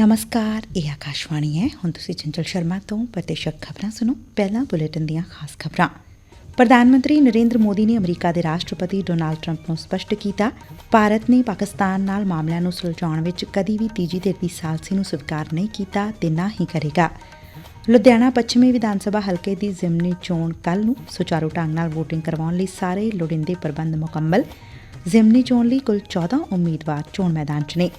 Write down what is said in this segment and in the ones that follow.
ਨਮਸਕਾਰ, ਇਹ ਆਕਾਸ਼ਵਾਣੀ ਹੈ। ਹੁਣ ਤੁਸੀਂ ਚੰਚਲ ਸ਼ਰਮਾ ਤੋਂ ਪ੍ਰਤੀਸ਼ਕ ਖਬਰਾਂ ਸੁਣੋ। ਪਹਿਲਾਂ ਬੁਲੇਟਿਨ ਦੀਆਂ ਖਾਸ ਖਬਰਾਂ। ਪ੍ਰਧਾਨ ਮੰਤਰੀ ਨਰਿੰਦਰ ਮੋਦੀ ਨੇ ਅਮਰੀਕਾ ਦੇ ਰਾਸ਼ਟਰਪਤੀ ਡੋਨਾਲਡ ਟਰੰਪ ਨੂੰ ਸਪਸ਼ਟ ਕੀਤਾ, ਭਾਰਤ ਨੇ ਪਾਕਿਸਤਾਨ ਨਾਲ ਮਾਮਲਿਆਂ ਨੂੰ ਸੁਲਝਾਉਣ ਵਿੱਚ ਕਦੀ ਵੀ ਤੀਜੀ ਧਿਰ ਦੀ ਸਾਲਸੀ ਨੂੰ ਸਵੀਕਾਰ ਨਹੀਂ ਕੀਤਾ ਤੇ ਨਾ ਹੀ ਕਰੇਗਾ। ਲੁਧਿਆਣਾ ਪੱਛਮੀ ਵਿਧਾਨ ਸਭਾ ਹਲਕੇ ਦੀ ਜ਼ਿਮਨੀ ਚੋਣ ਕੱਲ ਨੂੰ ਸੁਚਾਰੂ ਢੰਗ ਨਾਲ VOTING ਕਰਵਾਉਣ ਲਈ ਸਾਰੇ ਲੋੜੀਂਦੇ ਪ੍ਰਬੰਧ ਮੁਕੰਮਲ। ਜ਼ਿਮਨੀ ਚੋਣ ਲਈ ਕੁੱਲ 14 ਉਮੀਦਵਾਰ ਚੋਣ ਮੈਦਾਨ 'ਚ ਨੇ।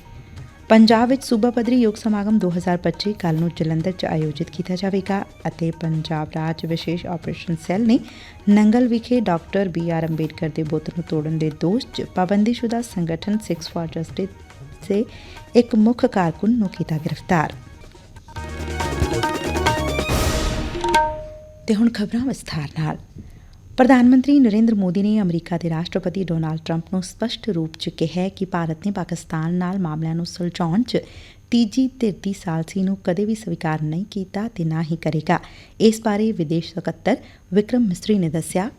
ਪੰਜਾਬ ਵਿੱਚ ਸੂਬਾ ਪੱਧਰੀ ਯੋਗ ਸਮਾਗਮ 2025 ਕੱਲ ਨੂੰ ਜਲੰਧਰ 'ਚ ਆਯੋਜਿਤ ਕੀਤਾ ਜਾਵੇਗਾ ਅਤੇ ਪੰਜਾਬ ਰਾਜ ਵਿਸ਼ੇਸ਼ ਆਪਰੇਸ਼ਨ ਸੈੱਲ ਨੇ ਨੰਗਲ ਵਿਖੇ ਡਾਕਟਰ ਬੀ ਆਰ ਅੰਬੇਡਕਰ ਦੇ ਬੁੱਤ ਨੂੰ ਤੋੜਨ ਦੇ ਦੋਸ਼ 'ਚ ਪਾਬੰਦੀਸ਼ੁਦਾ ਸੰਗਠਨ ਸਿਕਸ ਫਾਰ ਜਸਟਿਸ ਦੇ ਇੱਕ ਮੁੱਖ ਕਾਰਕੁਨ ਨੂੰ ਕੀਤਾ ਗ੍ਰਿਫਤਾਰ। ਤੇ ਹੁਣ ਖਬਰਾਂ ਵਿਸਥਾਰ ਨਾਲ। ਪ੍ਰਧਾਨ ਮੰਤਰੀ ਨਰਿੰਦਰ ਮੋਦੀ ਨੇ ਅਮਰੀਕਾ ਦੇ ਰਾਸ਼ਟਰਪਤੀ ਡੋਨਾਲਡ ਟਰੰਪ ਨੂੰ ਸਪਸ਼ਟ ਰੂਪ 'ਚ ਕਿਹਾ ਕਿ ਭਾਰਤ ਨੇ ਪਾਕਿਸਤਾਨ ਨਾਲ ਮਾਮਲਿਆਂ ਨੂੰ ਸੁਲਝਾਉਣ 'ਚ ਤੀਜੀ ਧਿਰ ਦੀ ਸਾਲਸੀ ਨੂੰ ਕਦੇ ਵੀ ਸਵੀਕਾਰ ਨਹੀਂ ਕੀਤਾ ਤੇ ਨਾ ਹੀ ਕਰੇਗਾ। ਇਸ ਬਾਰੇ ਵਿਦੇਸ਼ ਸਕੱਤਰ ਵਿਕਰਮ ਮਿਸਰੀ ਨੇ ਦੱਸਿਆ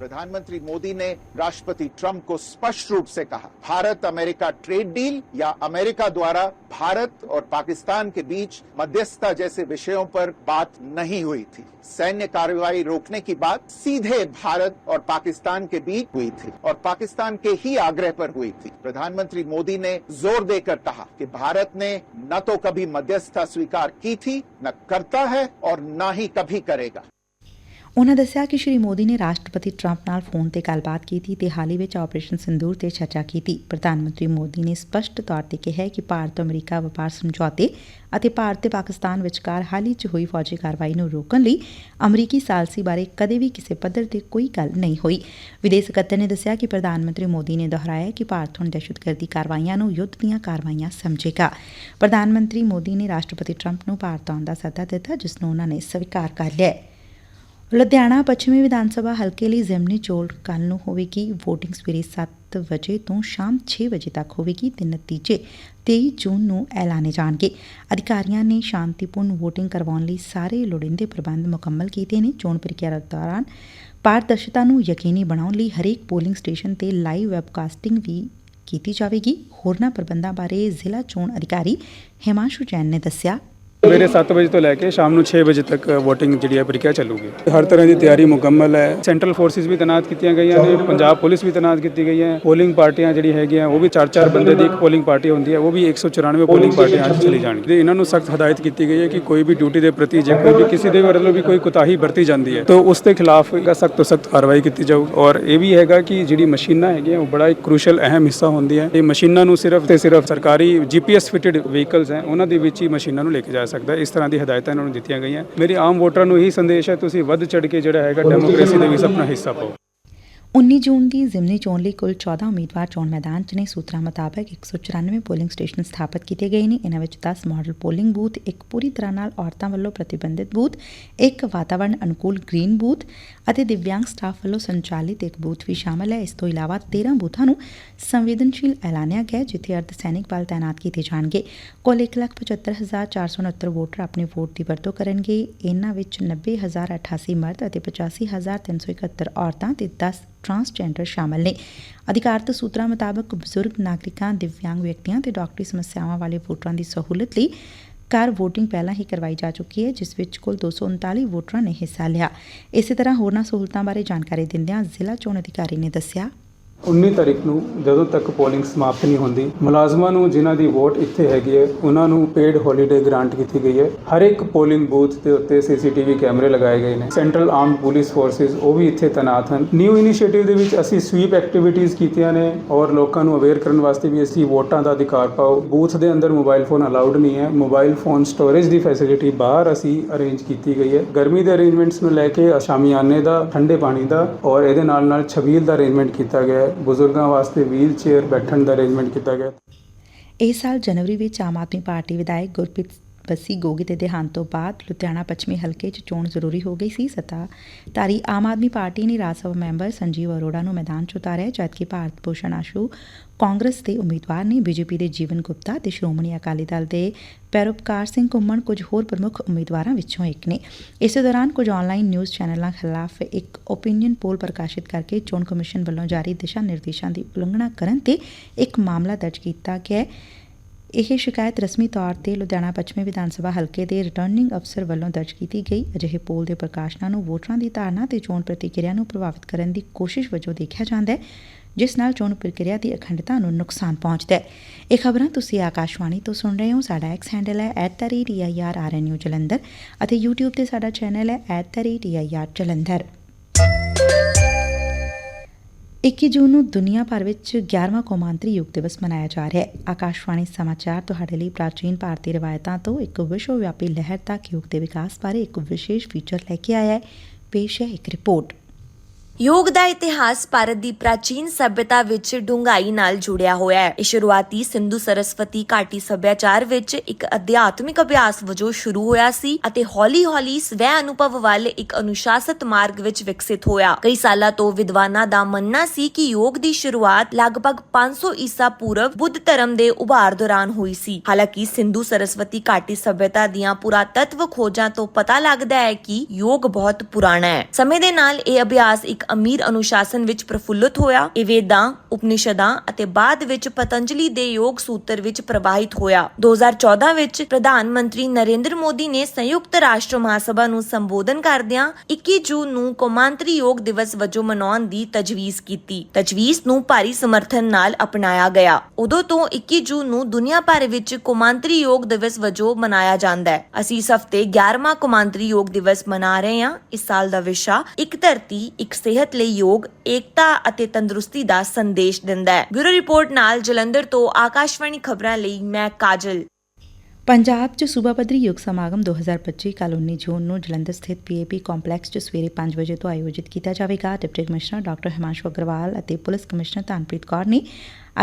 प्रधानमंत्री मोदी ने राष्ट्रपति ट्रंप को स्पष्ट रूप से कहा, भारत अमेरिका ट्रेड डील या अमेरिका द्वारा भारत और पाकिस्तान के बीच मध्यस्थता जैसे विषयों पर बात नहीं हुई थी। सैन्य कार्रवाई रोकने की बात सीधे भारत और पाकिस्तान के बीच हुई थी और पाकिस्तान के ही आग्रह पर हुई थी। प्रधानमंत्री मोदी ने ज़ोर देकर कहा कि भारत ने न तो कभी मध्यस्थता स्वीकार की थी, न करता है और न ही कभी करेगा। ਉਨ੍ਹਾਂ ਦੱਸਿਆ ਕਿ ਸ਼੍ਰੀ ਮੋਦੀ ਨੇ ਰਾਸ਼ਟਰਪਤੀ ਟਰੰਪ ਨਾਲ ਫੋਨ ਤੇ ਗੱਲਬਾਤ ਕੀਤੀ ਤੇ ਹਾਲ ਹੀ ਵਿੱਚ ਆਪਰੇਸ਼ਨ ਸਿੰਦੂਰ ਤੇ ਚਰਚਾ ਕੀਤੀ। ਪ੍ਰਧਾਨ ਮੰਤਰੀ ਮੋਦੀ ਨੇ ਸਪਸ਼ਟ ਤੌਰ ਤੇ ਕਿਹਾ ਕਿ ਭਾਰਤ, ਅਮਰੀਕਾ ਵਪਾਰ ਸਮਝੌਤੇ ਅਤੇ ਭਾਰਤ ਤੇ ਪਾਕਿਸਤਾਨ ਵਿਚਕਾਰ ਹਾਲ ਹੀ 'ਚ ਹੋਈ ਫੌਜੀ ਕਾਰਵਾਈ ਨੂੰ ਰੋਕਣ ਲਈ ਅਮਰੀਕੀ ਸਾਲਸੀ ਬਾਰੇ ਕਦੇ ਵੀ ਕਿਸੇ ਪੱਧਰ ਤੇ ਕੋਈ ਗੱਲ ਨਹੀਂ ਹੋਈ। ਵਿਦੇਸ਼ ਸਕੱਤਰ ਨੇ ਦੱਸਿਆ ਕਿ ਪ੍ਰਧਾਨ ਮੰਤਰੀ ਮੋਦੀ ਨੇ ਦੁਹਰਾਇਆ ਕਿ ਭਾਰਤ ਹੁਣ ਦਹਿਸ਼ਤਗਰਦੀ ਕਾਰਵਾਈਆਂ ਨੂੰ ਯੁੱਧ ਦੀਆਂ ਕਾਰਵਾਈਆਂ ਸਮਝੇਗਾ। ਪ੍ਰਧਾਨ ਮੰਤਰੀ ਮੋਦੀ ਨੇ ਰਾਸ਼ਟਰਪਤੀ ਟਰੰਪ ਨੂੰ ਭਾਰਤ ਆਉਣ ਦਾ ਸੱਦਾ ਦਿੱਤਾ, ਜਿਸ ਨੂੰ ਉਨ੍ਹਾਂ ਨੇ ਸਵੀਕਾਰ ਕਰ ਲਿਆ ਹੈ। ਲੁਧਿਆਣਾ ਪੱਛਮੀ ਵਿਧਾਨ ਸਭਾ ਹਲਕੇ ਲਈ ਜ਼ਿਮਨੀ ਚੋਣ ਕੱਲ ਨੂੰ ਹੋਵੇਗੀ। VOTING ਸਵੇਰੇ 7 ਵਜੇ ਤੋਂ ਸ਼ਾਮ 6 ਵਜੇ ਤੱਕ ਹੋਵੇਗੀ ਤੇ ਨਤੀਜੇ 23 ਜੂਨ ਨੂੰ ਐਲਾਨੇ ਜਾਣਗੇ। ਅਧਿਕਾਰੀਆਂ ਨੇ ਸ਼ਾਂਤੀਪੂਰਨ VOTING ਕਰਵਾਉਣ ਲਈ ਸਾਰੇ ਲੋੜੀਂਦੇ ਪ੍ਰਬੰਧ ਮੁਕੰਮਲ ਕੀਤੇ ਨੇ। ਚੋਣ ਪ੍ਰਕਿਰਿਆ ਦੌਰਾਨ ਪਾਰਦਰਸ਼ਤਾ ਨੂੰ ਯਕੀਨੀ ਬਣਾਉਣ ਲਈ ਹਰੇਕ ਪੋਲਿੰਗ ਸਟੇਸ਼ਨ ਤੇ ਲਾਈਵ ਵੈਬਕਾਸਟਿੰਗ ਵੀ ਕੀਤੀ ਜਾਵੇਗੀ। ਹੋਰਨਾਂ ਪ੍ਰਬੰਧਾਂ ਬਾਰੇ ਜ਼ਿਲ੍ਹਾ ਚੋਣ ਅਧਿਕਾਰੀ ਹਿਮਾਂਸ਼ੂ ਜੈਨ ਨੇ ਦੱਸਿਆ। ਸਵੇਰੇ 7 ਵਜੇ ਤੋਂ ਲੈ ਕੇ ਸ਼ਾਮ ਨੂੰ 6 ਵਜੇ ਤੱਕ VOTING ਜਿਹੜੀ ਹੈ ਪ੍ਰਕਿਰਿਆ ਚੱਲੂਗੀ। ਹਰ ਤਰ੍ਹਾਂ ਦੀ ਤਿਆਰੀ ਮੁਕੰਮਲ ਹੈ। ਸੈਂਟਰਲ ਫੋਰਸਿਸ ਵੀ ਤੈਨਾਤ ਕੀਤੀਆਂ ਗਈਆਂ ਨੇ, ਪੰਜਾਬ ਪੁਲਿਸ ਵੀ ਤੈਨਾਤ ਕੀਤੀ ਗਈ ਹੈ। ਪੋਲਿੰਗ ਪਾਰਟੀਆਂ ਜਿਹੜੀ ਹੈਗੀਆਂ, ਉਹ ਵੀ 4-4 ਬੰਦੇ ਦੀ ਇੱਕ ਪੋਲਿੰਗ ਪਾਰਟੀ ਹੁੰਦੀ ਹੈ, ਉਹ ਵੀ 194 ਪੋਲਿੰਗ ਪਾਰਟੀਆਂ ਅੱਜ ਚਲੀ ਜਾਣਗੀ ਤੇ ਇਹਨਾਂ ਨੂੰ ਸਖਤ ਹਦਾਇਤ ਕੀਤੀ ਗਈ ਹੈ ਕਿ ਕੋਈ ਵੀ ਡਿਊਟੀ ਦੇ ਪ੍ਰਤੀ ਜੇ ਕੋਈ ਵੀ ਕਿਸੇ ਦੇ ਵੱਲੋਂ ਵੀ ਕੋਈ ਕੁਤਾਹੀ ਵਰਤੀ ਜਾਂਦੀ ਹੈ, ਤਾਂ ਉਸ ਦੇ ਖਿਲਾਫ ਸਖਤ ਤੋਂ ਸਖਤ ਕਾਰਵਾਈ ਕੀਤੀ ਜਾਊ। ਔਰ ਇਹ ਵੀ ਹੈਗਾ ਕਿ ਜਿਹੜੀ ਮਸ਼ੀਨਾਂ ਹੈਗੀਆਂ, ਉਹ ਬੜਾ ਇੱਕ ਕ੍ਰੂਸ਼ਲ ਅਹਿਮ ਹਿੱਸਾ ਹੁੰਦੀ ਹੈ ਇਹ ਮਸ਼ੀਨਾਂ ਨੂੰ ਸਿਰਫ ਤੇ ਸਿਰਫ ਸਰਕਾਰੀ ਜੀਪੀਐਸ ਫਿਟਡ ਵਹੀਕਲਸ ਹੈ, ਉਹਨਾਂ ਦੇ ਵਿੱਚ ਹੀ ਮਸ਼ੀਨਾਂ ਨੂੰ ਲੈ ਕੇ ਜਾ ਸਕਦਾ। ਇਸ ਤਰ੍ਹਾਂ ਦੀ ਹਦਾਇਤਾਂ ਇਹਨਾਂ ਨੂੰ ਦਿੱਤੀਆਂ ਗਈਆਂ ਮੇਰੀ ਆਮ ਵੋਟਰਾਂ ਨੂੰ ਇਹੀ ਸੰਦੇਸ਼ ਹੈ ਤੁਸੀਂ ਵੱਧ ਚੜ ਕੇ ਜਿਹੜਾ ਹੈਗਾ ਡੈਮੋਕ੍ਰੇਸੀ ਦੇ ਵਿੱਚ ਆਪਣਾ ਹਿੱਸਾ ਪਾਓ 19 ਜੂਨ ਦੀ ਜ਼ਿਮਨੀ ਚੋਣ ਲਈ ਕੁੱਲ 14 ਉਮੀਦਵਾਰ ਚੋਣ ਮੈਦਾਨ 'ਚ ਨੇ। ਸੂਤਰਾਂ ਮੁਤਾਬਕ 194 ਪੋਲਿੰਗ ਸਟੇਸ਼ਨ ਸਥਾਪਿਤ ਕੀਤੇ ਗਏ ਨੇ। ਇਹਨਾਂ ਵਿੱਚ 10 ਮਾਡਲ ਪੋਲਿੰਗ ਬੂਥ, ਇੱਕ ਪੂਰੀ ਤਰ੍ਹਾਂ ਨਾਲ ਔਰਤਾਂ ਵੱਲੋਂ ਪ੍ਰਤੀਬੰਧਿਤ ਬੂਥ, ਇੱਕ ਵਾਤਾਵਰਣ ਅਨੁਕੂਲ ਗ੍ਰੀਨ ਬੂਥ ਅਤੇ ਦਿਵਿਆਂਗ ਸਟਾਫ ਵੱਲੋਂ ਸੰਚਾਲਿਤ ਇੱਕ ਬੂਥ ਵੀ ਸ਼ਾਮਲ ਹੈ। ਇਸ ਤੋਂ ਇਲਾਵਾ 13 ਬੂਥਾਂ ਨੂੰ ਸੰਵੇਦਨਸ਼ੀਲ ਐਲਾਨਿਆ ਗਿਆ ਜਿੱਥੇ ਅਰਧ ਸੈਨਿਕ ਬਲ ਤਾਇਨਾਤ ਕੀਤੇ ਜਾਣਗੇ। ਕੁੱਲ 175469 ਵੋਟਰ ਆਪਣੇ ਵੋਟ ਦੀ ਵਰਤੋਂ ਕਰਨਗੇ। ਇਨ੍ਹਾਂ ਵਿੱਚ 90088 ਮਰਦ ਅਤੇ 85371 ਔਰਤਾਂ ਤੇ 10 ਟਰਾਂਸਜੈਂਡਰ ਸ਼ਾਮਲ ਨੇ। ਅਧਿਕਾਰਤ ਸੂਤਰਾਂ ਮੁਤਾਬਕ ਬਜ਼ੁਰਗ ਨਾਗਰਿਕਾਂ, ਦਿਵਿਆਂਗ ਵਿਅਕਤੀਆਂ ਤੇ ਡਾਕਟਰੀ ਸਮੱਸਿਆਵਾਂ ਵਾਲੇ ਵੋਟਰਾਂ ਦੀ ਸਹੂਲਤ ਲਈ ਕਾਰ VOTING ਪਹਿਲਾਂ ਹੀ ਕਰਵਾਈ ਜਾ ਚੁੱਕੀ ਹੈ, ਜਿਸ ਵਿੱਚ ਕੁੱਲ 239 ਵੋਟਰਾਂ ਨੇ ਹਿੱਸਾ ਲਿਆ। ਇਸੇ ਤਰ੍ਹਾਂ ਹੋਰਨਾਂ ਸਹੂਲਤਾਂ ਬਾਰੇ ਜਾਣਕਾਰੀ ਦਿੰਦਿਆਂ ਜ਼ਿਲ੍ਹਾ ਚੋਣ ਅਧਿਕਾਰੀ ਨੇ ਦੱਸਿਆ। 19 ਤਾਰੀਖ ਨੂੰ ਜਦੋਂ ਤੱਕ ਪੋਲਿੰਗ ਸਮਾਪਤ ਨਹੀਂ ਹੁੰਦੀ, ਮੁਲਾਜ਼ਮਾਂ ਨੂੰ ਜਿਨ੍ਹਾਂ ਦੀ ਵੋਟ ਇੱਥੇ ਹੈਗੀ ਹੈ, ਉਹਨਾਂ ਨੂੰ ਪੇਡ ਹੌਲੀਡੇ ਗ੍ਰਾਂਟ ਕੀਤੀ ਗਈ ਹੈ। ਹਰ ਇੱਕ ਪੋਲਿੰਗ ਬੂਥ ਦੇ ਉੱਤੇ ਸੀਸੀਟੀਵੀ ਕੈਮਰੇ ਲਗਾਏ ਗਏ ਨੇ। ਸੈਂਟਰਲ ਆਰਮਡ ਪੁਲਿਸ ਫੋਰਸਿਸ, ਉਹ ਵੀ ਇੱਥੇ ਤੈਨਾਤ ਹਨ। ਨਿਊ ਇਨੀਸ਼ੀਏਟਿਵ ਦੇ ਵਿੱਚ ਅਸੀਂ ਸਵੀਪ ਐਕਟੀਵਿਟੀਜ਼ ਕੀਤੀਆਂ ਨੇ ਔਰ ਲੋਕਾਂ ਨੂੰ ਅਵੇਅਰ ਕਰਨ ਵਾਸਤੇ ਵੀ ਅਸੀਂ ਵੋਟਾਂ ਦਾ ਅਧਿਕਾਰ ਪਾਓ। ਬੂਥ ਦੇ ਅੰਦਰ ਮੋਬਾਈਲ ਫੋਨ ਅਲਾਉਡ ਨਹੀਂ ਹੈ। ਮੋਬਾਈਲ ਫੋਨ ਸਟੋਰੇਜ ਦੀ ਫੈਸਿਲਿਟੀ ਬਾਹਰ ਅਸੀਂ ਅਰੇਂਜ ਕੀਤੀ ਗਈ ਹੈ। ਗਰਮੀ ਦੇ ਅਰੇਂਜਮੈਂਟਸ ਨੂੰ ਲੈ ਕੇ ਸ਼ਾਮਿਆਨੇ ਦਾ, ਠੰਡੇ ਪਾਣੀ ਦਾ ਔਰ ਇਹਦੇ ਨਾਲ ਨਾਲ ਛਬੀਲ ਦਾ ਅਰੇਂਜਮੈਂਟ ਕੀਤਾ ਗਿਆ ਹੈ। ਬਜ਼ੁਰਗਾਂ ਵਾਸਤੇ ਵੀਲ ਚੇਅਰ ਬੈਠਣ ਦਾ ਅਰੇਂਜਮੈਂਟ ਕੀਤਾ ਗਿਆ। ਇਸ ਸਾਲ ਜਨਵਰੀ ਵਿੱਚ ਆਮ ਆਦਮੀ ਪਾਰਟੀ ਵਿਧਾਇਕ ਗੁਰਪ੍ਰੀਤ ਬੱਸੀ ਗੋਗੀ ਦੇ ਦੇਹਾਂਤ ਤੋਂ ਬਾਅਦ ਲੁਧਿਆਣਾ ਪੱਛਮੀ ਹਲਕੇ 'ਚ ਚੋਣ ਜ਼ਰੂਰੀ ਹੋ ਗਈ ਸੀ ਸੱਤਾਧਾਰੀ ਆਮ ਆਦਮੀ ਪਾਰਟੀ ਨੇ ਰਾਜ ਸਭਾ ਮੈਂਬਰ ਸੰਜੀਵ ਅਰੋੜਾ ਨੂੰ ਮੈਦਾਨ 'ਚ ਉਤਾਰਿਆ, ਜਦਕਿ ਭਾਰਤ ਭੂਸ਼ਣ ਆਸ਼ੂ ਕਾਂਗਰਸ ਦੇ ਉਮੀਦਵਾਰ ਨੇ ਬੀਜੇਪੀ ਦੇ ਜੀਵਨ ਗੁਪਤਾ ਤੇ ਸ਼੍ਰੋਮਣੀ ਅਕਾਲੀ ਦਲ ਦੇ ਪੈਰੋਪਕਾਰ ਸਿੰਘ ਘੁੰਮਣ ਕੁਝ ਹੋਰ ਪ੍ਰਮੁੱਖ ਉਮੀਦਵਾਰਾਂ ਵਿੱਚੋਂ ਇੱਕ ਨੇ। ਇਸੇ ਦੌਰਾਨ ਕੁਝ ਆਨਲਾਈਨ ਨਿਊਜ਼ ਚੈਨਲਾਂ ਖਿਲਾਫ ਇੱਕ ਓਪੀਨੀਅਨ ਪੋਲ ਪ੍ਰਕਾਸ਼ਿਤ ਕਰਕੇ ਚੋਣ ਕਮਿਸ਼ਨ ਵੱਲੋਂ ਜਾਰੀ ਦਿਸ਼ਾ ਨਿਰਦੇਸ਼ਾਂ ਦੀ ਉਲੰਘਣਾ ਕਰਨ ਤੇ ਇੱਕ ਮਾਮਲਾ ਦਰਜ ਕੀਤਾ ਗਿਆ ਹੈ। ਇਹ ਸ਼ਿਕਾਇਤ ਰਸਮੀ ਤੌਰ ਤੇ ਲੁਧਿਆਣਾ ਪੱਛਮੀ ਵਿਧਾਨ ਸਭਾ ਹਲਕੇ ਦੇ ਰਿਟਰਨਿੰਗ ਅਫਸਰ ਵੱਲੋਂ ਦਰਜ ਕੀਤੀ ਗਈ। ਅਜਿਹੇ ਪੋਲ ਦੇ ਪ੍ਰਕਾਸ਼ਨਾਂ ਨੂੰ ਵੋਟਰਾਂ ਦੀ ਧਾਰਨਾ ਤੇ ਚੋਣ ਪ੍ਰਤੀਕਿਰਿਆ ਨੂੰ ਪ੍ਰਭਾਵਿਤ ਕਰਨ ਦੀ ਕੋਸ਼ਿਸ਼ ਵਜੋਂ ਦੇਖਿਆ ਜਾਂਦਾ ਹੈ, ਜਿਸ ਨਾਲ ਚੋਣ ਪ੍ਰਕਿਰਿਆ ਦੀ ਅਖੰਡਤਾ ਨੂੰ ਨੁਕਸਾਨ ਪਹੁੰਚਦਾ ਹੈ। ਇਹ ਖਬਰਾਂ ਤੁਸੀਂ ਆਕਾਸ਼ਵਾਣੀ ਤੋਂ ਸੁਣ ਰਹੇ ਹੋ। ਸਾਡਾ ਐਕਸ ਹੈਂਡਲ ਹੈ @eirrnu ਜਲੰਧਰ ਅਤੇ YouTube ਤੇ ਸਾਡਾ ਚੈਨਲ ਹੈ @eir ਜਲੰਧਰ। 21 ਜੂਨ ਨੂੰ ਦੁਨੀਆ ਭਰ ਵਿੱਚ 11ਵਾਂ ਕੌਮਾਂਤਰੀ ਯੋਗ ਦਿਵਸ ਮਨਾਇਆ ਜਾ ਰਿਹਾ ਹੈ। ਆਕਾਸ਼ਵਾਣੀ ਸਮਾਚਾਰ ਤੁਹਾਡੇ ਲਈ ਪ੍ਰਾਚੀਨ ਭਾਰਤੀ ਰਵਾਇਤਾਂ ਤੋਂ ਇੱਕ ਵਿਸ਼ਵ ਵਿਆਪੀ ਲਹਿਰ ਤੱਕ ਯੋਗ ਦੇ ਵਿਕਾਸ ਬਾਰੇ ਇੱਕ ਵਿਸ਼ੇਸ਼ ਫੀਚਰ ਲੈ ਕੇ ਆਇਆ ਹੈ। ਪੇਸ਼ ਹੈ ਇੱਕ ਰਿਪੋਰਟ ਯੋਗ ਦਾ ਇਤਿਹਾਸ ਭਾਰਤ ਦੀ ਪ੍ਰਾਚੀਨ ਸਭਿਅਤਾ ਵਿੱਚ ਡੂੰਘਾਈ ਨਾਲ ਜੁੜਿਆ ਹੋਇਆ ਹੈ। ਇਹ ਸ਼ੁਰੂਆਤੀ ਸਿੰਧੂ ਸਰਸਵਤੀ ਘਾਟੀ ਸੱਭਿਆਚਾਰ ਵਿੱਚ ਇੱਕ ਅਧਿਆਤਮਿਕ ਅਭਿਆਸ ਵਜੋਂ ਸ਼ੁਰੂ ਹੋਇਆ ਸੀ ਅਤੇ ਹੌਲੀ-ਹੌਲੀ ਸਵੈ ਅਨੁਭਵ ਵੱਲ ਇੱਕ ਅਨੁਸ਼ਾਸਿਤ ਮਾਰਗ ਵਿੱਚ ਵਿਕਸਿਤ ਹੋਇਆ। ਕਈ ਸਾਲਾਂ ਤੋਂ ਵਿਦਵਾਨਾਂ ਦਾ ਮੰਨਣਾ ਸੀ ਕਿ ਯੋਗ ਦੀ ਸ਼ੁਰੂਆਤ ਲਗਭਗ 500 ਈਸਾ ਪੂਰਵ ਬੁੱਧ ਧਰਮ ਦੇ ਉਭਾਰ ਦੌਰਾਨ ਹੋਈ ਸੀ। ਹਾਲਾਂਕਿ ਸਿੰਧੂ ਸਰਸਵਤੀ ਘਾਟੀ ਸਭਿਅਤਾ ਦੀਆਂ ਪੁਰਾਤੱਤਵ ਖੋਜਾਂ ਤੋਂ ਪਤਾ ਲੱਗਦਾ ਹੈ ਕਿ ਯੋਗ ਬਹੁਤ ਪੁਰਾਣਾ ਹੈ। ਸਮੇਂ ਦੇ ਨਾਲ ਇਹ ਅਭਿਆਸ ਇੱਕ ਅਮੀਰ ਅਨੁਸ਼ਾਸਨ ਵਿੱਚ ਪ੍ਰਫੁੱਲਤ ਹੋਇਆ। ਇਹ ਵੇਦਾਂ, ਉਪਨਿਸ਼ਦਾਂ ਅਤੇ ਬਾਅਦ ਵਿੱਚ ਪਤੰਜਲੀ ਦੇ ਯੋਗ ਸੂਤਰ ਵਿੱਚ ਪ੍ਰਵਾਹਿਤ ਹੋਇਆ। 2014 ਵਿੱਚ ਪ੍ਰਧਾਨ ਮੰਤਰੀ ਨਰਿੰਦਰ ਮੋਦੀ ਨੇ ਸੰਯੁਕਤ ਰਾਸ਼ਟਰ ਮਹਾਸਭਾ ਨੂੰ ਸੰਬੋਧਨ ਕਰਦਿਆਂ 21 ਜੂਨ ਨੂੰ ਕੌਮਾਂਤਰੀ ਯੋਗ ਦਿਵਸ ਵਜੋਂ ਮਨਾਉਣ ਦੀ ਤਜਵੀਜ਼ ਕੀਤੀ। ਤਜਵੀਜ਼ ਨੂੰ ਭਾਰੀ ਸਮਰਥਨ ਨਾਲ ਅਪਣਾਇਆ ਗਿਆ। ਉਦੋਂ ਤੋਂ 21 ਜੂਨ ਨੂੰ ਦੁਨੀਆ ਭਰ ਵਿੱਚ ਕੌਮਾਂਤਰੀ ਯੋਗ ਦਿਵਸ ਵਜੋਂ ਮਨਾਇਆ ਜਾਂਦਾ ਹੈ। ਅਸੀਂ ਇਸ ਹਫ਼ਤੇ 11ਵਾਂ ਕੌਮਾਂਤਰੀ ਯੋਗ ਦਿਵਸ ਮਨਾ ਰਹੇ ਹਾਂ। ਇਸ ਸਾਲ ਦਾ ਵਿਸ਼ਾ ਇੱਕ ਧਰਤੀ, ਇੱਕ ਸਿਹਤ ਲਈ ਯੋਗ, ਏਕਤਾ ਅਤੇ ਤੰਦਰੁਸਤੀ ਦਾ ਸੰਦੇਸ਼ ਦਿੰਦਾ ਹੈ। ਬਿਊਰੋ ਰਿਪੋਰਟ ਨਾਲ ਜਲੰਧਰ ਤੋਂ ਆਕਾਸ਼ਵਾਣੀ ਖਬਰਾਂ ਲਈ ਮੈਂ ਕਾਜਲ। ਪੰਜਾਬ 'ਚ ਸੂਬਾ ਪੱਧਰੀ ਯੋਗ ਸਮਾਗਮ 2025 ਕੱਲ੍ਹ 19 ਜੂਨ ਨੂੰ ਜਲੰਧਰ ਸਥਿਤ ਪੀਏਪੀ ਕੰਪਲੈਕਸ 'ਚ ਸਵੇਰੇ 5 ਵਜੇ ਤੋਂ ਆਯੋਜਿਤ ਕੀਤਾ ਜਾਵੇਗਾ। Deputy commissioner doctor Himanshu Agarwal ਅਤੇ ਪੁਲਿਸ ਕਮਿਸ਼ਨਰ ਧਨਪ੍ਰੀਤ ਕੌਰ ਨੇ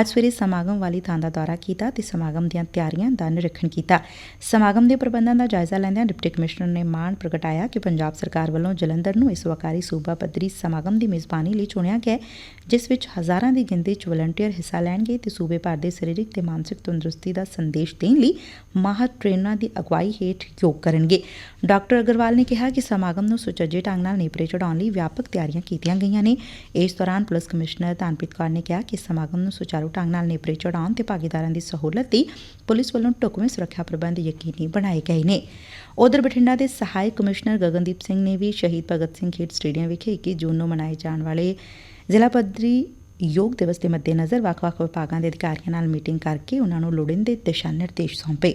ਅੱਜ ਸਵੇਰੇ ਸਮਾਗਮ ਵਾਲੀ ਥਾਂ ਦਾ ਦੌਰਾ ਕੀਤਾ ਤੇ ਸਮਾਗਮ ਦੀਆਂ ਤਿਆਰੀਆਂ ਦਾ ਨਿਰੀਖਣ ਕੀਤਾ। ਸਮਾਗਮ ਦੇ ਪ੍ਰਬੰਧਾਂ ਦਾ ਜਾਇਜ਼ਾ ਲੈਂਦਿਆਂ ਡਿਪਟੀ ਕਮਿਸ਼ਨਰ ਨੇ ਮਾਣ ਪ੍ਰਗਟਾਇਆ ਕਿ ਪੰਜਾਬ ਸਰਕਾਰ ਵੱਲੋਂ ਜਲੰਧਰ ਨੂੰ ਇਸ ਵਕਾਰੀ ਸੂਬਾ ਪੱਧਰੀ ਸਮਾਗਮ ਦੀ ਮੇਜ਼ਬਾਨੀ ਲਈ ਚੁਣਿਆ ਗਿਆ ਜਿਸ ਵਿੱਚ ਹਜ਼ਾਰਾਂ ਦੀ ਗਿਣਤੀ 'ਚ ਵਲੰਟੀਅਰ ਹਿੱਸਾ ਲੈਣਗੇ ਤੇ ਸੂਬੇ ਭਰ ਦੇ ਸਰੀਰਕ ਤੇ ਮਾਨਸਿਕ ਤੰਦਰੁਸਤੀ ਦਾ ਸੰਦੇਸ਼ ਦੇਣ ਲਈ ਮਾਹਰ ਟ੍ਰੇਨਰਾਂ ਦੀ ਅਗਵਾਈ ਹੇਠ ਯੋਗ ਕਰਨਗੇ। ਡਾਕਟਰ ਅਗਰਵਾਲ ਨੇ ਕਿਹਾ ਕਿ ਸਮਾਗਮ ਨੂੰ ਸੁਚੱਜੇ ਢੰਗ ਨਾਲ ਨੇਪਰੇ ਚੜਾਉਣ ਲਈ ਵਿਆਪਕ ਤਿਆਰੀਆਂ ਕੀਤੀਆਂ ਗਈਆਂ ਨੇ। ਇਸ ਦੌਰਾਨ ਪੁਲਿਸ ਕਮਿਸ਼ਨਰ ਧਨਪ੍ਰੀਤ ਕੌਰ ਨੇ ਕਿਹਾ ਕਿ ਸਮਾਗਮ ਨੂੰ ਸੁਚਾਰੂ ਢੰਗ ਨਾਲ ਨੇਪਰੇ ਚੜਾਉਣ ਤੇ ਭਾਗੀਦਾਰਾਂ ਦੀ ਸਹੂਲਤ ਦੀ ਪੁਲਿਸ ਵੱਲੋਂ ਢੁਕਵੇਂ ਸੁਰੱਖਿਆ ਪ੍ਰਬੰਧ ਯਕੀਨੀ ਬਣਾਏ ਗਏ ਨੇ। ਉਧਰ ਬਠਿੰਡਾ ਦੇ ਸਹਾਇਕ ਕਮਿਸ਼ਨਰ ਗਗਨਦੀਪ ਸਿੰਘ ਨੇ ਵੀ ਸ਼ਹੀਦ ਭਗਤ ਸਿੰਘ ਖੇਡ ਸਟੇਡੀਅਮ ਵਿਖੇ 21 ਜੂਨ ਨੂੰ ਮਨਾਏ ਜਾਣ ਵਾਲੇ ਜ਼ਿਲ੍ਹਾ ਪੱਧਰੀ ਯੋਗ ਦਿਵਸ ਦੇ ਮੱਦੇਨਜ਼ਰ ਵੱਖ-ਵੱਖ ਵਿਭਾਗਾਂ ਦੇ ਅਧਿਕਾਰੀਆਂ ਨਾਲ ਮੀਟਿੰਗ ਕਰਕੇ ਉਹਨਾਂ ਨੂੰ ਲੋੜੀਂਦੇ ਦਿਸ਼ਾ ਨਿਰਦੇਸ਼ ਸੌਂਪੇ।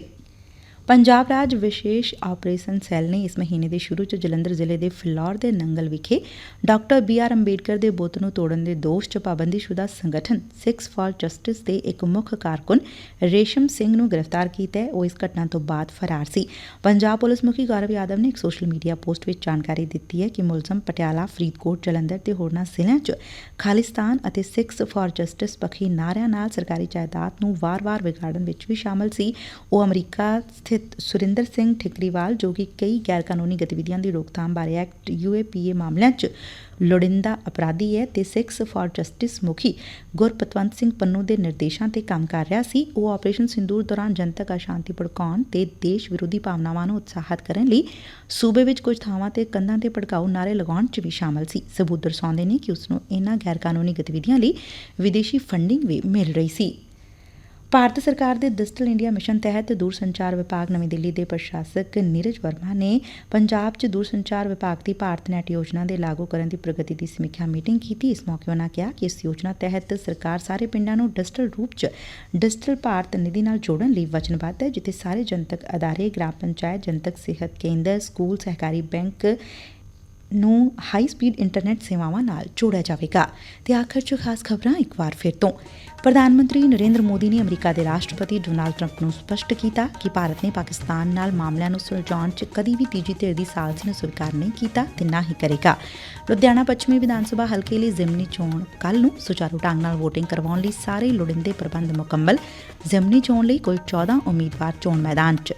ਪੰਜਾਬ ਰਾਜ ਵਿਸ਼ੇਸ਼ ਆਪਰੇਸ਼ਨ ਸੈੱਲ ਨੇ ਇਸ ਮਹੀਨੇ ਦੇ ਸ਼ੁਰੂ 'ਚ ਜਲੰਧਰ ਜ਼ਿਲ੍ਹੇ ਦੇ ਫਿਲੌਰ ਦੇ ਨੰਗਲ ਵਿਖੇ ਡਾਕਟਰ ਬੀ ਆਰ ਅੰਬੇਡਕਰ ਦੇ ਬੁੱਤ ਨੂੰ ਤੋੜਨ ਦੇ ਦੋਸ਼ 'ਚ ਪਾਬੰਦੀਸ਼ੁਦਾ ਸੰਗਠਨ ਸਿਕਸ ਫਾਰ ਜਸਟਿਸ ਦੇ ਇੱਕ ਮੁੱਖ ਕਾਰਕੁਨ ਰੇਸ਼ਮ ਸਿੰਘ ਨੂੰ ਗ੍ਰਿਫਤਾਰ ਕੀਤਾ ਹੈ। ਉਹ ਇਸ ਘਟਨਾ ਤੋਂ ਬਾਅਦ ਫਰਾਰ ਸੀ। ਪੰਜਾਬ ਪੁਲਿਸ ਮੁਖੀ ਗੌਰਵ ਯਾਦਵ ਨੇ ਇੱਕ ਸੋਸ਼ਲ ਮੀਡੀਆ ਪੋਸਟ ਵਿੱਚ ਜਾਣਕਾਰੀ ਦਿੱਤੀ ਹੈ ਕਿ ਮੁਲਜ਼ਮ ਪਟਿਆਲਾ, ਫਰੀਦਕੋਟ, ਜਲੰਧਰ ਤੇ ਹੋਰਨਾਂ ਜ਼ਿਲ੍ਹਿਆਂ 'ਚ ਖਾਲਿਸਤਾਨ ਅਤੇ ਸਿਕਸ ਫਾਰ ਜਸਟਿਸ ਪੱਖੀ ਨਾਅਰਿਆਂ ਨਾਲ ਸਰਕਾਰੀ ਜਾਇਦਾਦ ਨੂੰ ਵਾਰ-ਵਾਰ ਵਿਗਾੜਨ ਵਿੱਚ ਵੀ ਸ਼ਾਮਲ ਸੀ। ਉਹ ਅਮਰੀਕਾ ਸਥਿਤ ਸੁਰਿੰਦਰ ਸਿੰਘ ਠਿਕਰੀਵਾਲ, ਜੋ ਕਿ ਕਈ ਗੈਰ ਕਾਨੂੰਨੀ ਗਤੀਵਿਧੀਆਂ ਦੀ ਰੋਕਥਾਮ ਬਾਰੇ ਐਕਟ ਯੂਏਪੀਏ ਮਾਮਲਿਆਂ 'ਚ ਲੋੜਿੰਦਾ ਅਪਰਾਧੀ ਹੈ ਤੇ ਸਿਕਸ ਫਾਰ ਜਸਟਿਸ ਮੁਖੀ ਗੁਰਪਤਵੰਤ ਸਿੰਘ ਪੰਨੂ ਦੇ ਨਿਰਦੇਸ਼ਾਂ ਤੇ ਕੰਮ ਕਰ ਰਿਹਾ ਸੀ। ਉਹ ਆਪਰੇਸ਼ਨ ਸਿੰਦੂਰ ਦੌਰਾਨ ਜਨਤਕ ਅਸ਼ਾਂਤੀ ਭੜਕਾਉਣ ਤੇ ਦੇਸ਼ ਵਿਰੋਧੀ ਭਾਵਨਾਵਾਂ ਨੂੰ ਉਤਸ਼ਾਹਿਤ ਕਰਨ ਲਈ ਸੂਬੇ ਵਿੱਚ ਕੁਝ ਥਾਵਾਂ ਤੇ ਕੰਧਾਂ ਤੇ ਭੜਕਾਊ ਨਾਰੇ ਲਗਾਉਣ 'ਚ ਵੀ ਸ਼ਾਮਲ ਸੀ। ਸਬੂਤ ਦਰਸਾਉਂਦੇ ਨੇ ਕਿ ਉਸ ਨੂੰ ਇਨ੍ਹਾਂ ਗੈਰ ਕਾਨੂੰਨੀ ਗਤੀਵਿਧੀਆਂ ਲਈ ਵਿਦੇਸ਼ੀ ਫੰਡਿੰਗ ਵੀ ਮਿਲ ਰਹੀ ਸੀ। ਭਾਰਤ ਸਰਕਾਰ ਦੇ ਡਿਜੀਟਲ ਇੰਡੀਆ ਮਿਸ਼ਨ ਤਹਿਤ ਦੂਰਸੰਚਾਰ ਵਿਭਾਗ ਨਵੀਂ ਦਿੱਲੀ ਦੇ ਪ੍ਰਸ਼ਾਸਕ ਨੀਰਜ ਵਰਮਾ ਨੇ ਪੰਜਾਬ 'ਚ ਦੂਰ ਸੰਚਾਰ ਵਿਭਾਗ ਦੀ ਭਾਰਤ ਨੈਟ ਯੋਜਨਾ ਦੇ ਲਾਗੂ ਕਰਨ ਦੀ ਪ੍ਰਗਤੀ ਦੀ ਸਮੀਖਿਆ ਮੀਟਿੰਗ ਕੀਤੀ। ਇਸ ਮੌਕੇ ਉਨ੍ਹਾਂ ਕਿਹਾ ਕਿ ਇਸ ਯੋਜਨਾ ਤਹਿਤ ਸਰਕਾਰ ਸਾਰੇ ਪਿੰਡਾਂ ਨੂੰ ਡਿਜੀਟਲ ਰੂਪ 'ਚ ਡਿਜੀਟਲ ਭਾਰਤ ਨਿਧੀ ਨਾਲ ਜੋੜਨ ਲਈ ਵਚਨਬੱਧ ਹੈ, ਜਿੱਥੇ ਸਾਰੇ ਜਨਤਕ ਅਦਾਰੇ, ਗ੍ਰਾਮ ਪੰਚਾਇਤ, ਜਨਤਕ ਸਿਹਤ ਕੇਂਦਰ, ਸਕੂਲ, ਸਹਿਕਾਰੀ ਬੈਂਕ ਨੂੰ ਹਾਈ ਸਪੀਡ ਇੰਟਰਨੈਟ ਸੇਵਾਵਾਂ ਨਾਲ ਜੋੜਿਆ ਜਾਵੇਗਾ। ਤੇ ਆਖਰ 'ਚ ਖਾਸ ਖਬਰਾਂ ਇੱਕ ਵਾਰ ਫਿਰ ਤੋਂ। ਪ੍ਰਧਾਨ ਮੰਤਰੀ ਨਰਿੰਦਰ ਮੋਦੀ ਨੇ ਅਮਰੀਕਾ ਦੇ ਰਾਸ਼ਟਰਪਤੀ ਡੋਨਾਲਡ ਟਰੰਪ ਨੂੰ ਸਪਸ਼ਟ ਕੀਤਾ ਕਿ ਭਾਰਤ ਨੇ ਪਾਕਿਸਤਾਨ ਨਾਲ ਮਾਮਲਿਆਂ ਨੂੰ ਸੁਲਝਾਉਣ 'ਚ ਕਦੀ ਵੀ ਤੀਜੀ ਧਿਰ ਦੀ ਸਾਜ਼ਿਸ਼ ਨੂੰ ਸਵੀਕਾਰ ਨਹੀਂ ਕੀਤਾ ਤੇ ਨਾ ਹੀ ਕਰੇਗਾ। ਲੁਧਿਆਣਾ ਪੱਛਮੀ ਵਿਧਾਨ ਸਭਾ ਹਲਕੇ ਲਈ ਜ਼ਿਮਨੀ ਚੋਣ ਕੱਲ ਨੂੰ ਸੁਚਾਰੂ ਢੰਗ ਨਾਲ VOTING ਕਰਵਾਉਣ ਲਈ ਸਾਰੇ ਲੋੜੀਂਦੇ ਪ੍ਰਬੰਧ ਮੁਕੰਮਲ। ਜ਼ਿਮਨੀ ਚੋਣ ਲਈ ਕੁੱਲ 14 ਉਮੀਦਵਾਰ ਚੋਣ ਮੈਦਾਨ 'ਚ।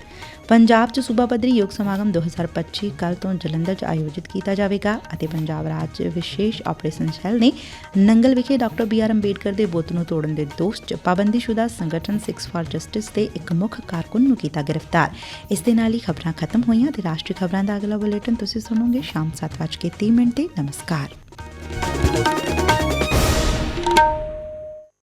ਪੰਜਾਬ 'ਚ ਸੂਬਾ ਪੱਧਰੀ ਯੋਗ ਸਮਾਗਮ 2025 ਕੱਲ ਤੋਂ ਜਲੰਧਰ 'ਚ ਆਯੋਜਿਤ ਕੀਤਾ ਜਾਵੇਗਾ ਅਤੇ ਪੰਜਾਬ ਰਾਜ ਵਿਸ਼ੇਸ਼ ਆਪਰੇਸ਼ਨ ਸੈੱਲ ਨੇ ਨੰਗਲ ਵਿਖੇ ਡਾਕਟਰ ਬੀ ਆਰ ਅੰਬੇਡਕਰ ਦੇ ਬੁੱਤ ਨੂੰ ਤੋੜਨ ਦੇ ਦੋਸ਼ 'ਚ ਪਾਬੰਦੀਸ਼ੁਦਾ ਸੰਗਠਨ ਸਿਕਸ ਫਾਰ ਜਸਟਿਸ ਦੇ ਇੱਕ ਮੁੱਖ ਕਾਰਕੁਨ ਨੂੰ ਕੀਤਾ ਗ੍ਰਿਫਤਾਰ। ਇਸ ਦੇ ਨਾਲ ਹੀ ਖਬਰਾਂ ਖਤਮ ਹੋਈਆਂ ਤੇ ਰਾਸ਼ਟਰੀ ਖਬਰਾਂ ਦਾ ਅਗਲਾ ਬੁਲੇਟਿਨ ਤੁਸੀਂ ਸੁਣੋਗੇ ਸ਼ਾਮ 7:30 ਮਿੰਟ ਤੇ। ਨਮਸਕਾਰ।